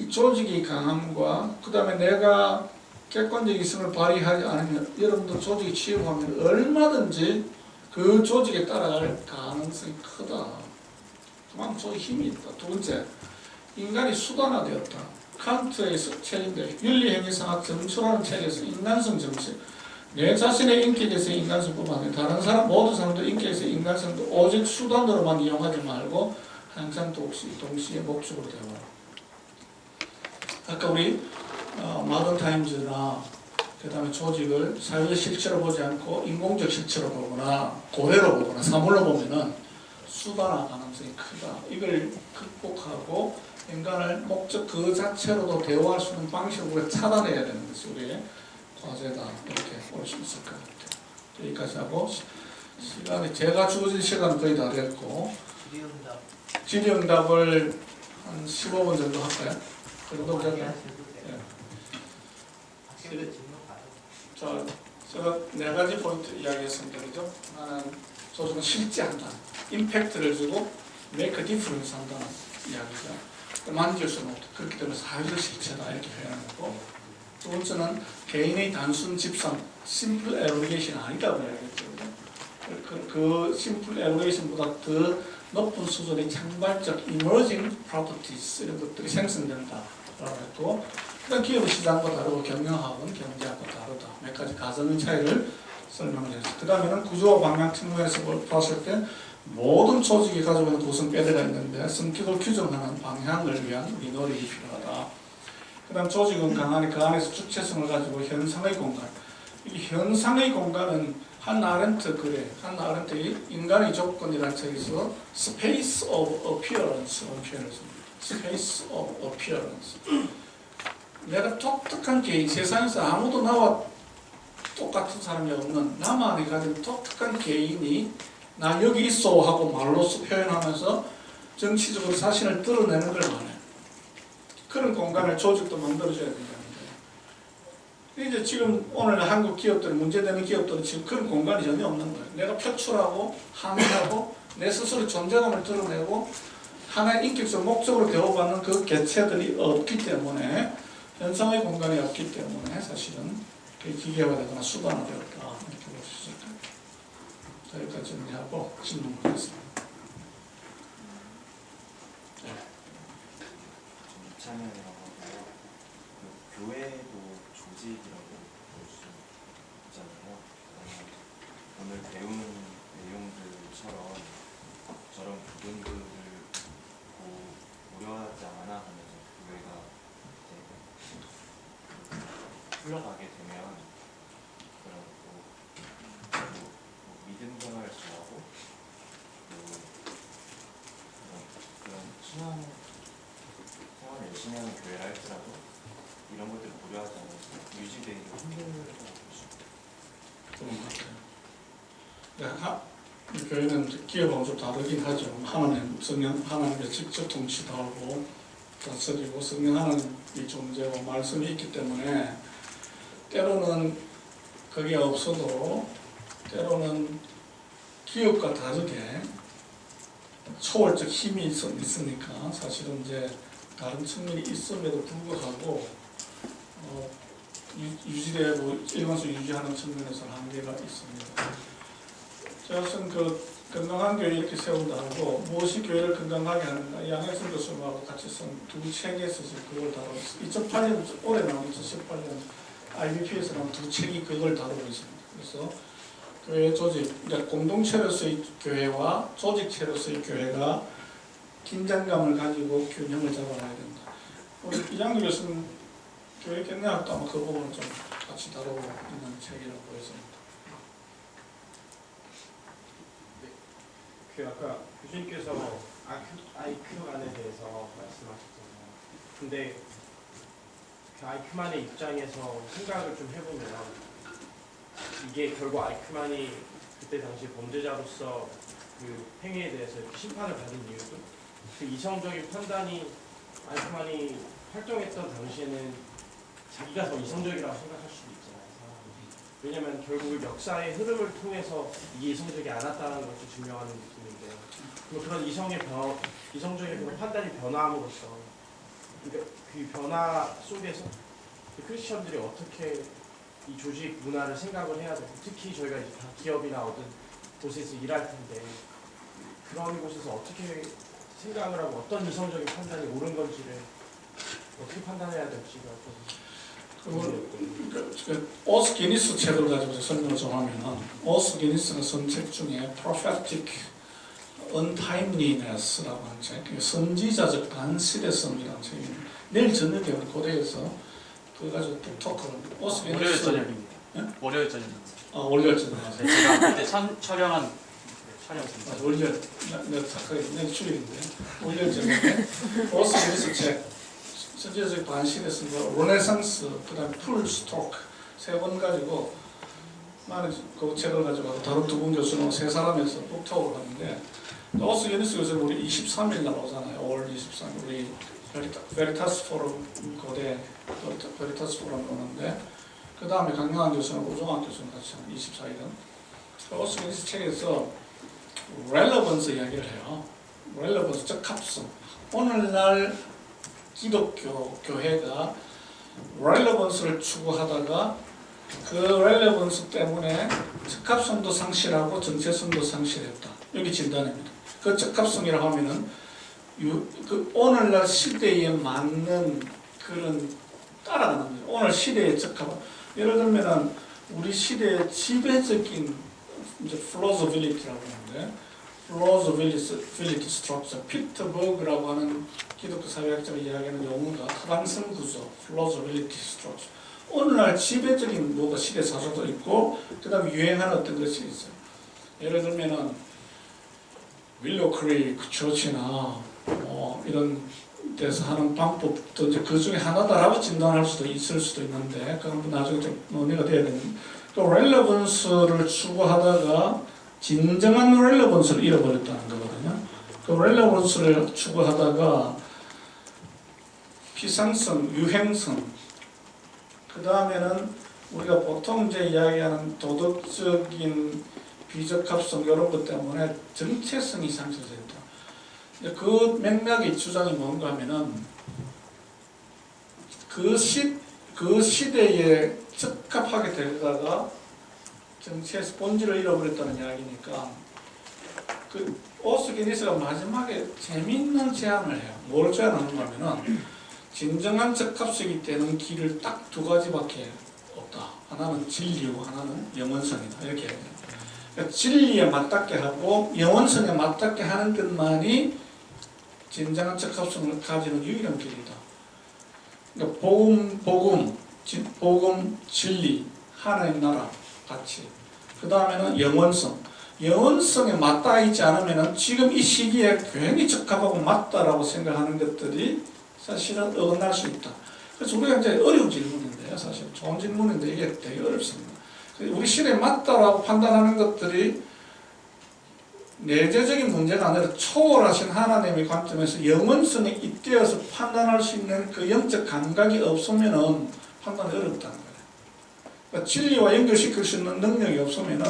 이 조직이 강함과 그 다음에 내가 객관적 이성을 발휘하지 않으면 여러분들 조직에 취업하면 얼마든지 그 조직에 따라갈 가능성이 크다. 그만큼 조직 힘이 있다. 두 번째, 인간이 수단화되었다. 칸트에서 책인데 윤리행위상학 점수라는 책에서 인간성 점수 내 자신의 인격에서 인간성뿐만 아니라 다른 사람 모든 사람도 인격에서 인간성도 오직 수단으로만 이용하지 말고 항상 동시, 동시에 목적으로 대화라. 아까 우리 어, 마더 타임즈나 그다음에 조직을 사회 실체로 보지 않고 인공적 실체로 보거나 고래로 보거나 사물로 보면은 수단화 가능성이 크다. 이걸 극복하고 인간을 목적 그 자체로도 대화할 수 있는 방식을 우리가 차단해야 되는 것이 우리의 과제다. 이렇게 볼 수 있을 것 같아요. 여기까지 하고 시- 시간이 제가 주어진 시간은 거의 다 됐고 질의응답 질의응답을 한 15분 정도 할까요? 질문 받아요. 자, 제가 네 가지 포인트 이야기했습니다. 그죠? 하나는 조직은 실제한다. 임팩트를 주고 make a difference 한다는 이야기죠. 만질 수는 없다. 그렇기 때문에 사회적 실체다. 이렇게 표현하는 거고. 두 번째는 개인의 단순 집산, simple evaluation 아니다고 이야기했죠. 그, 그, 그 simple evaluation보다 더 높은 수준의 창발적 emerging properties 이런 것들이 생성된다 라고 했고 그다음 기업은 시장과 다르고 경영학은 경제학과 다르다. 몇 가지 가정의 차이를 설명을 했어요. 그 다음에는 구조와 방향 측면에서 볼- 봤을 때 모든 조직이 가지고 있는 구성 뼈대가 있는데 성격을 규정하는 방향을 위한 미노력이 필요하다. 그 다음 조직은 강하니 그 안에서 주체성을 가지고 현상의 공간. 이 현상의 공간은 한 아렌트 그래. 한 아렌트의 인간의 조건이라는 책에서 Space of Appearance라는 표현을 씁니다. Space of Appearance. 내가 독특한 개인, 세상에서 아무도 나와 똑같은 사람이 없는 나만이 가진 독특한 개인이 나 여기 있어 하고 말로써 표현하면서 정치적으로 자신을 드러내는 걸 말해. 그런 공간을 조직도 만들어줘야 된다는 거예요. 이제 지금 오늘 한국 기업들, 문제되는 기업들은 지금 그런 공간이 전혀 없는 거예요. 내가 표출하고 항의하고 내 스스로 존재감을 드러내고 하나의 인격적 목적으로 대우받는 그 개체들이 없기 때문에 현상의 공간이 없기 때문에 사실은 그게 기계화 되거나 수단화되었다 이렇게 볼 수 있을 거예요. 자, 여기까지 정리하고 질문 하고요. 그 교회도 조직이라고 볼 수 있잖아요. 오늘 배운 내용들처럼 저런 부분들을 고 고려하지 않아 하면서 교회가 이제 흘러가게 되면 그런 뭐, 뭐, 뭐 믿음 생활을 좋아하고 또 그런, 신앙 생활을 열심히 하는 교회라 할지라도 이런 것들을 고려하지 않아서 유지되기가 힘들다고 것 같아요. 네, 교회는 기업하고 좀 다르긴 하죠. 하나님, 성령, 하나님의 직접 통치도 하고 다스리고 성령 하나님이 존재하고 말씀이 있기 때문에 때로는 그게 없어도 때로는 기업과 다르게 초월적 힘이 있, 있으니까 사실은 이제 다른 측면이 있음에도 불구하고 어, 유- 유지되고 일관성 유지하는 측면에서 한계가 있습니다. 저것은 그 건강한 교회 이렇게 세운다고 무엇이 교회를 건강하게 하는가 양혜선 교수님하고 같이 쓴 두 책에서 지금 그걸 다뤘어요. 2008년 올해 나온 2018년 IBP에서 나온 두 책이 그걸 다루고 있습니다. 그래서 교회 조직, 그러니까 공동체로서의 교회와 조직체로서의 교회가 긴장감을 가지고 균형을 잡아가야 된다. 우리 이장도 교수님 교회 경영학도 아마 그 부분을 좀 같이 다루고 있는 책이라고 보여집니다. 그 아까 교수님께서 아이큐만에 대해서 말씀하셨잖아요. 근데 그 아이큐만의 입장에서 생각을 좀 해보면 이게 결국 아이큐만이 그때 당시 범죄자로서 그 행위에 대해서 심판을 받은 이유도 그 이성적인 판단이 아이큐만이 활동했던 당시에는 자기가 더 이성적이라고 생각할 수도 있잖아요. 왜냐면 결국 역사의 흐름을 통해서 이게 이성적이 않았다는 것을 증명하는 느낌인데 뭐 그런 이성의 변 이성적인 그런 판단이 변화함으로써 그러니까 그 변화 속에서 그 크리스천들이 어떻게 이 조직 문화를 생각을 해야 되고 특히 저희가 이제 다 기업이나 어떤 곳에서 일할 텐데 그런 곳에서 어떻게 생각을 하고 어떤 이성적인 판단이 옳은 건지를 어떻게 판단해야 될지가 좀 그, 그, 그 오스 기니스 책을 가지고 설명을 좀 하면은 오스 기니스는 쓴책 중에 prophetic untimeliness라고 하는 책, 선지자적 단시대성이라는 책입니다. 내일 저녁에 고대에서 그거 가지고 또 토크를 오스 월요일 저녁입니다. 예? 월요일 저녁입니다. 아 월요일 저녁 네, 제가 그때 참, 촬영한 네, 촬영 아, 월요일 나- 내가 착하게 내일 주일인데 월요일 저녁에 오스 기니스 책 선지자적 단시대성, 르네상스, 그다음에 풀 스토크 세 번 가지고 나는 그 책을 가지고 다른 두 분 교수는 세 사람에서 북토를 하는데 게니스 요새 우리 23일 날 오잖아요. 5월 23일 우리 베리타, 베리타스 포럼 고대 베리타스 포럼 오는데 그 다음에 강영환 교수는 우종환 교수는 같이 하는 24일은 오스 게니스 책에서 relevance 이야기를 해요. relevance 적합성. 오늘날 기독교 교회가 relevance를 추구하다가 그 렐레번스 때문에 적합성도 상실하고 정체성도 상실했다. 여기 진단입니다. 그 적합성이라고 하면은 유, 그 오늘날 시대에 맞는 그런 따라가는 거예요. 오늘 시대에 적합한 예를 들면은 우리 시대의 지배적인 이제 플로저빌리티라고 하는데 플로저빌리티 스트럭처 피터버그라고 하는 기독교 사회학자가 이야기하는 용어가 타당성 구조 플로저빌리티 스트럭처 오늘날 지배적인 뭐가 시대 사조도 있고 그 다음에 유행하는 어떤 것이 있어요. 예를 들면은 윌로 크리크 처치나 뭐 이런 데서 하는 방법도 이제 그 중에 하나다라고 진단할 수도 있을 수도 있는데 그건 뭐 나중에 좀 논의가 돼야 되는. 또 렐레번스를 추구하다가 진정한 렐레번스를 잃어버렸다는 거거든요. 그 렐레번스를 추구하다가 피상성, 유행성 그 다음에는 우리가 보통 이제 이야기하는 도덕적인 비적합성 이런 것 때문에 정체성이 상실됐다. 그 맥락의 주장이 뭔가 하면은 그 시, 그 시대에 적합하게 되다가 정체에서 본질을 잃어버렸다는 이야기니까 그 오스기니스가 마지막에 재미있는 제안을 해요. 뭘 제안하는가 하면은 진정한 적합성이 되는 길을 딱 두 가지밖에 없다. 하나는 진리고 하나는 영원성이다. 이렇게 해요. 그러니까 진리에 맞닿게 하고 영원성에 맞닿게 하는 것만이 진정한 적합성을 가지는 유일한 길이다. 그러니까 복음, 복음, 진- 복음, 진리, 하나님 나라 같이. 그 다음에는 영원성. 영원성에 맞닿아 있지 않으면 지금 이 시기에 괜히 적합하고 맞다라고 생각하는 것들이 사실은 어긋날 수 있다. 그래서 우리가 이제 어려운 질문인데요, 사실 좋은 질문인데 이게 되게 어렵습니다. 우리 시대에 맞다라고 판단하는 것들이 내재적인 문제가 아니라 초월하신 하나님의 관점에서 영원성에 잇대어서 판단할 수 있는 그 영적 감각이 없으면은 판단이 어렵다는 거예요. 그러니까 진리와 연결시킬 수 있는 능력이 없으면은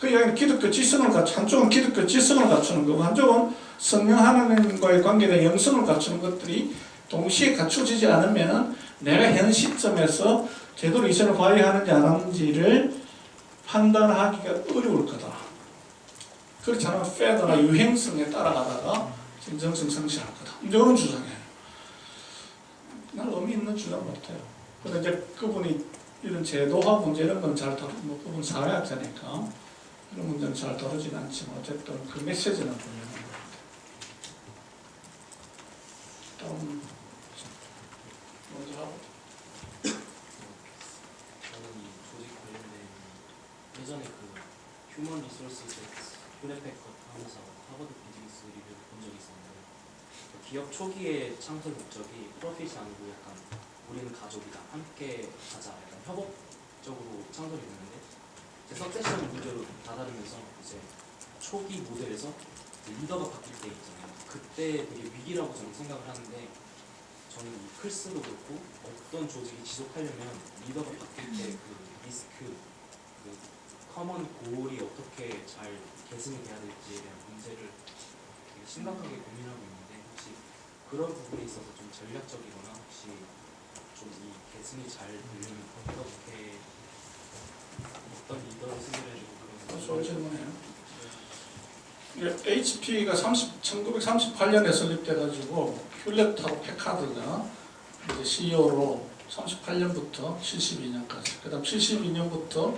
그 이야기는 기독교 지성을 갖추 한쪽은 기독교 지성을 갖추는 거고 한쪽은 성령 하나님과의 관계된 영성을 갖추는 것들이 동시에 갖춰지지 않으면은 내가 현 시점에서 제대로 이선을 발휘하는지 안 하는지를 판단하기가 어려울 거다. 그렇지 않으면 패드나 유행성에 따라가다가 진정성 상실할 거다. 이런 주장이에요. 난 의미 있는 주장 같아요. 근데 이제 그분이 이런 제도화 문제 이런 건 잘 다루고 뭐 그분 사회학자니까 이런 문제는 잘 다루진 않지만 어쨌든 그 메시지는 분명한 것 같아요. 다음 먼저 하고 저는 이 조직 관련된 예전에 그 휴먼 리소스 휴레페컷 하면서 하버드 비즈니스 리뷰 본 적이 있었는데 그 기업 초기의 창설 목적이 프로핏이 아니고 약간 우리는 가족이다 함께 가자 약간 협업적으로 창설이 됐는데 이제 석세션 문제로 다다르면서 이제 초기 모델에서 리더가 바뀔 때 있잖아요. 그때 되게 위기라고 저는 생각을 하는데 저는 이 클스도 그렇고 어떤 조직이 지속하려면 리더가 바뀔 때 그 리스크, 그 커먼 고울이 어떻게 잘 계승이 돼야 될지에 대한 문제를 되게 심각하게 고민하고 있는데 혹시 그런 부분에 있어서 좀 전략적이거나 혹시 좀 이 계승이 잘 되려면 어떻게 어떤 리더를 선별해주고 그런 좋은 질문이에요. HP가 30, 1938년에 설립돼가지고 휴렛하고 패카드가 이제 CEO로 38년부터 72년까지, 그다음 72년부터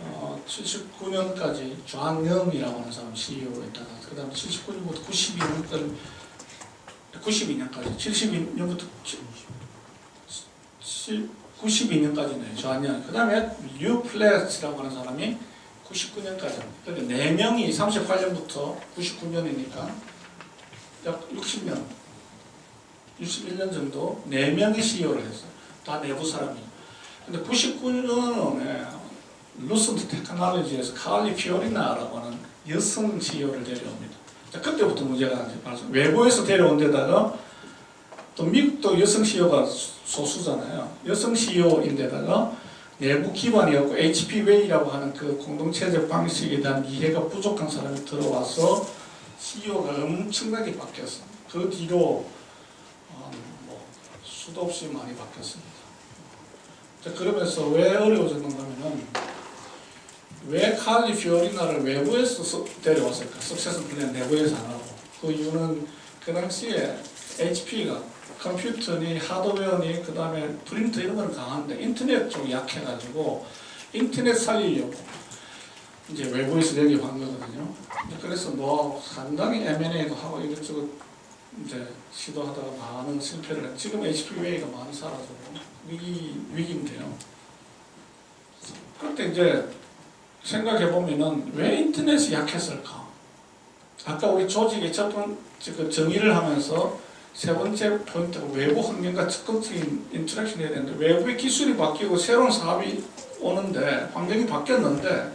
어, 79년까지 좌영이라고 하는 사람 CEO로 있다가, 그 다음 79년부터 92년까지 92년까지 72년부터 92년까지네 좌년. 그다음에 류 플랫이라고 하는 사람이 99년까지. 그러니까 네 명이 38년부터 99년이니까 약 60년, 61년 정도 네 명이 CEO를 했어요. 다 내부 사람이. 근데 99년에 루슨트 테크놀로지에서 칼리 피오리나라고 하는 여성 CEO를 데려옵니다. 자, 그때부터 문제가 발생. 외부에서 데려온 데다가 또 미국도 여성 CEO가 소수잖아요. 여성 CEO인데다가 내부 기반이었고 HP 웨이라고 하는 그 공동체적 방식에 대한 이해가 부족한 사람이 들어와서 CEO가 엄청나게 바뀌었어. 그 뒤로 어, 뭐 수도 없이 많이 바뀌었습니다. 자, 그러면서 왜 어려워졌는가 하면은 왜 칼리 피오리나를 외부에서 서- 데려왔을까? 석세스 플랜 내부에서 안 하고 그 이유는 그 당시에 HP가 컴퓨터니 하드웨어니 그 다음에 프린터 이런 거는 강한데 인터넷 쪽이 약해가지고 인터넷 살리려고 이제 외부에서 여기 간 거거든요. 그래서 뭐 상당히 M&A도 하고 이것저것 이제 시도하다가 많은 실패를 했. 지금 HP 웨이가 많이 사라지고 위기 위기인데요. 그때 이제 생각해 보면은 왜 인터넷이 약했을까? 아까 우리 조직의 첫 번째 그 정의를 하면서 세 번째 포인트가 외부 환경과 적극적인 인터랙션이 해야 되는데 외부의 기술이 바뀌고 새로운 사업이 오는데 환경이 바뀌었는데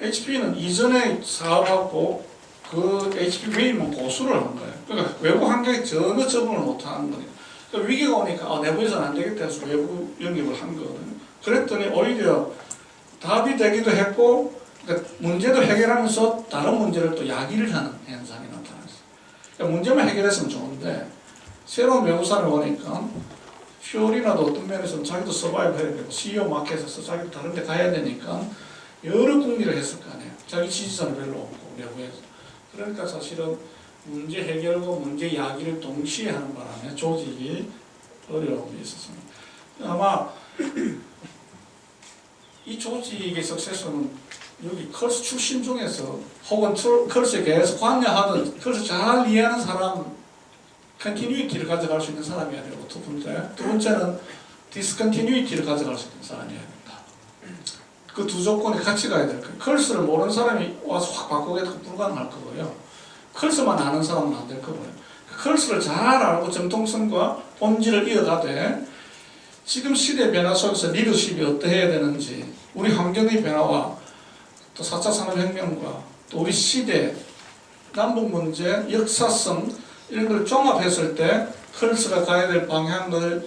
HP는 이전에 사업하고 그 HP 웨이만 고수를 한 거예요. 그러니까 외부 환경에 전혀 적응을 못하는 거예요. 그러니까 위기가 오니까 아, 내부에서는 안 되겠다 해서 외부 영입을 한 거거든요. 그랬더니 오히려 답이 되기도 했고 그러니까 문제도 해결하면서 다른 문제를 또 야기를 하는 현상이 나타났어요. 그러니까 문제만 해결했으면 좋은데 새로운 사람이 오니까 퓨어리나도 어떤 면에서는 자기도 서바이브 해야 되고 CEO 마켓에서 자기도 다른 데 가야 되니까 여러 궁리를 했을 거 아니에요. 자기 지지자는 별로 없고 내부에서. 그러니까 사실은 문제 해결과 문제 야기를 동시에 하는 바람에 조직이 어려움이 있었습니다. 아마 이 조직의 석세서는 여기 컬스 출신 중에서 혹은 툴- 컬스에 계속 관여하던 컬스 잘 이해하는 사람 컨티뉴이티를 가져갈 수 있는 사람이어야 되고 두 번째 두 번째는 디스컨티뉴이티를 가져갈 수 있는 사람이어야 된다. 그 두 조건이 같이 가야 될 거예요. 컬스를 모르는 사람이 와서 확 바꾸겠다고 불가능할 거고요. 컬스만 아는 사람은 안 될 거고요. 컬스를 잘 알고 정통성과 본질을 이어가되 지금 시대 변화 속에서 리더십이 어떠해야 되는지 우리 환경의 변화와 또 4차 산업혁명과 또 우리 시대 남북 문제 역사성 이런 걸 종합했을 때 컬스가 가야 될 방향을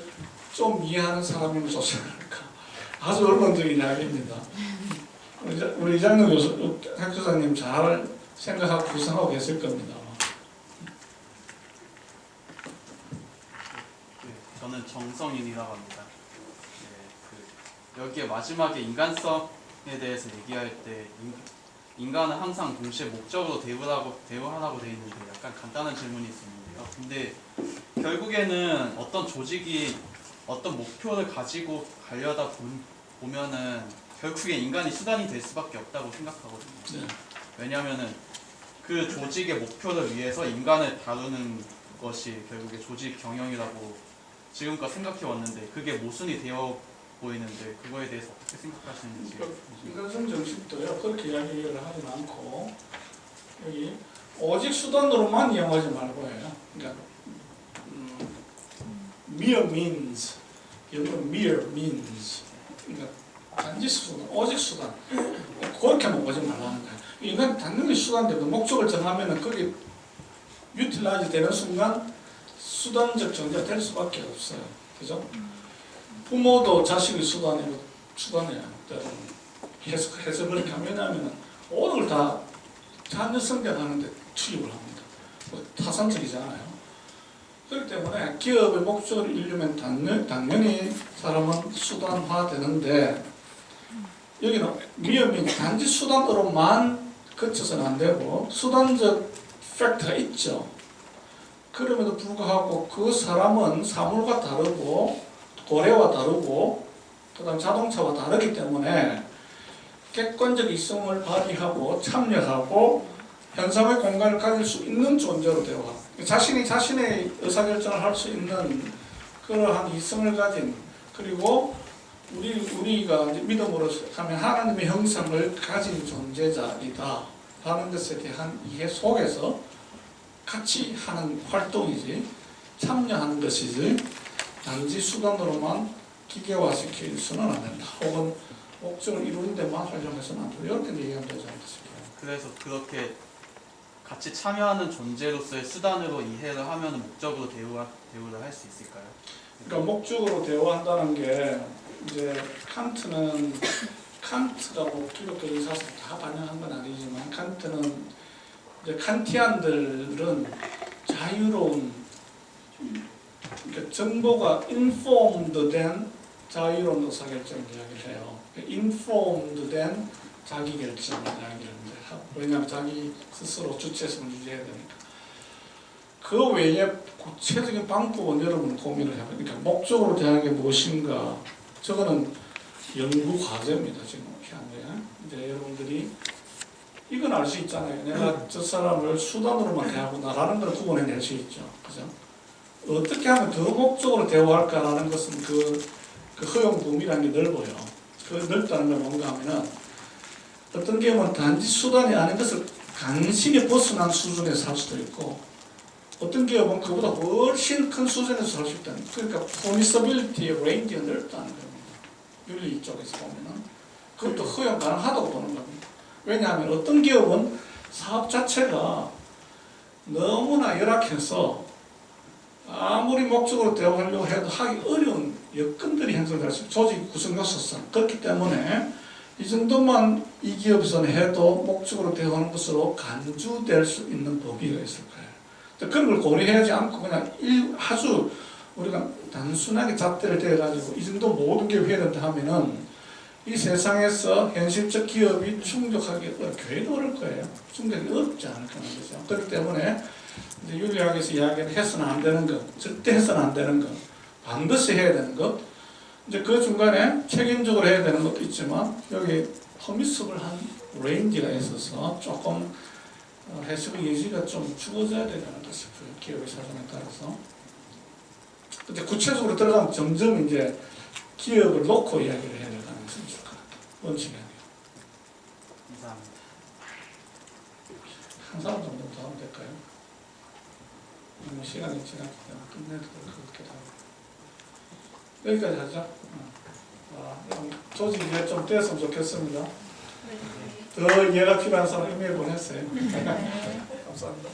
좀 이해하는 사람이면 좋지 않을까? 아주 언론적인 이야기입니다. 우리 이장로 교수 학교장님 잘 생각하고 구성하고 계실 겁니다. 네, 저는 정성인이라고 합니다. 여기에 마지막에 인간성에 대해서 얘기할 때 인, 인간은 항상 동시에 목적으로 대우하고 대우하라고 돼 있는데 약간 간단한 질문이 있었는데요. 근데 결국에는 어떤 조직이 어떤 목표를 가지고 가려다 보, 보면은 결국에 인간이 수단이 될 수밖에 없다고 생각하거든요. 네. 왜냐하면은 그 조직의 목표를 위해서 인간을 다루는 것이 결국에 조직 경영이라고 지금껏 생각해 왔는데 그게 모순이 되어 보이는데 그거에 대해서 어떻게 생각하시는지 인간성 정신도요 그렇게 이야기를 하진 않고 여기 오직 수단으로만 이용하지 말고요. 그러니까 음, mere means 영어로 mere means 그러니까 단지 수단, 오직 수단 그렇게만 보지 말라는 거예요. 인간 당연히 수단인데 그 목적을 정하면은 그게 유틸라이즈 되는 순간 수단적 존재가 될 수밖에 없어요. 그죠? 부모도 자식의 수단이에요. 때로는. 해석, 해석을 이렇게 하면 왜냐하면 모든 걸다 자녀 성장하는데 투입을 합니다. 뭐 타산적이잖아요. 그렇기 때문에 기업의 목적을 이루면 당연, 당연히 사람은 수단화 되는데 여기는 위험이 단지 수단으로만 그쳐서는 안 되고 수단적 팩트가 있죠. 그럼에도 불구하고 그 사람은 사물과 다르고 고래와 다르고 그다음 자동차와 다르기 때문에 객관적 이성을 발휘하고 참여하고 현상의 공간을 가질 수 있는 존재로 되어 자신이 자신의 의사결정을 할 수 있는 그러한 이성을 가진 그리고 우리 우리가 믿음으로 하면 하나님의 형상을 가진 존재자이다 라는 것에 대한 이해 속에서 같이 하는 활동이지 참여하는 것이지 단지 수단으로만 기계화시킬 수는 안 된다. 혹은 목적을 이루는 데만 활용해서는 안 된다. 이렇게 얘기하면 되지 않겠습니까? 그래서 그렇게 같이 참여하는 존재로서의 수단으로 이해를 하면 목적으로 대우하, 대우를 할 수 있을까요? 그러니까 목적으로 대화한다는 게 이제 칸트는 칸트가 뭐 기독교 의사서 다 반영한 건 아니지만 칸트는 이제 칸티안들은 자유로운 정보가 informed 된 자유로운 의사결정을 이야기를 해요. informed 된 자기결정을 이야기를 하는데 왜냐하면 자기 스스로 주체성을 유지해야 되니까. 그 외에 구체적인 방법은 여러분 고민을 해봐요. 그러니까 목적으로 대하는 게 무엇인가. 저거는 연구 과제입니다. 지금 현재 이제 여러분들이 이건 알 수 있잖아요. 내가 저 사람을 수단으로만 대하고 나라는 걸 구분해낼 수 있죠. 그죠? 어떻게 하면 더 목적으로 대화할까라는 것은 그, 그 허용 범위라는 게 넓어요. 그 넓다는 건 뭔가 하면은 어떤 경우는 단지 수단이 아닌 것을 간신히 벗어난 수준에서 할 수도 있고 어떤 기업은 그보다 훨씬 큰 수준에서 할 수 있다는 그러니까 퍼미서빌리티의 레인지가 넓다는 겁니다. 윤리 쪽에서 보면은 그것도 허용 가능하다고 보는 겁니다. 왜냐하면 어떤 기업은 사업 자체가 너무나 열악해서 아무리 목적으로 대응하려고 해도 하기 어려운 여건들이 형성될 수 있어요. 조직 구성 요소상 그렇기 때문에 이 정도만 이 기업에서는 해도 목적으로 대응하는 것으로 간주될 수 있는 범위가 있을 거예요. 그런 걸 고려하지 않고 그냥 일, 아주 우리가 단순하게 잣대를 대가지고 이 정도 모든 기업이 해야 된다 하면은 이 세상에서 현실적 기업이 충족하기 어려 교회도 어려울 거예요. 충족이 어렵지 않을 거는 거죠. 그렇기 때문에 이제 윤리학에서 이야기는 해서는 안 되는 것, 절대 해서는 안 되는 것, 반드시 해야 되는 것, 이제 그 중간에 책임적으로 해야 되는 것도 있지만 여기 퍼미스블한 레인지가 있어서 조금 어, 해석의 여지가 좀 주어져야 되지 않을까 싶어요. 기업의 사정에 따라서. 근데 구체적으로 들어가면 점점 이제 기업을 놓고 이야기를 해야 될 가능성이 있을 것 같아요. 원칙이 아니에요. 감사합니다. 한 사람 정도 더 하면 될까요? 너무 시간이 지났기 때문에 끝내도 그렇게 하고. 여기까지 하죠. 어. 아, 좀 조직 이해 좀 됐으면 좋겠습니다. 더 이해가 필요한 사람 이메일 보냈어요. 감사합니다.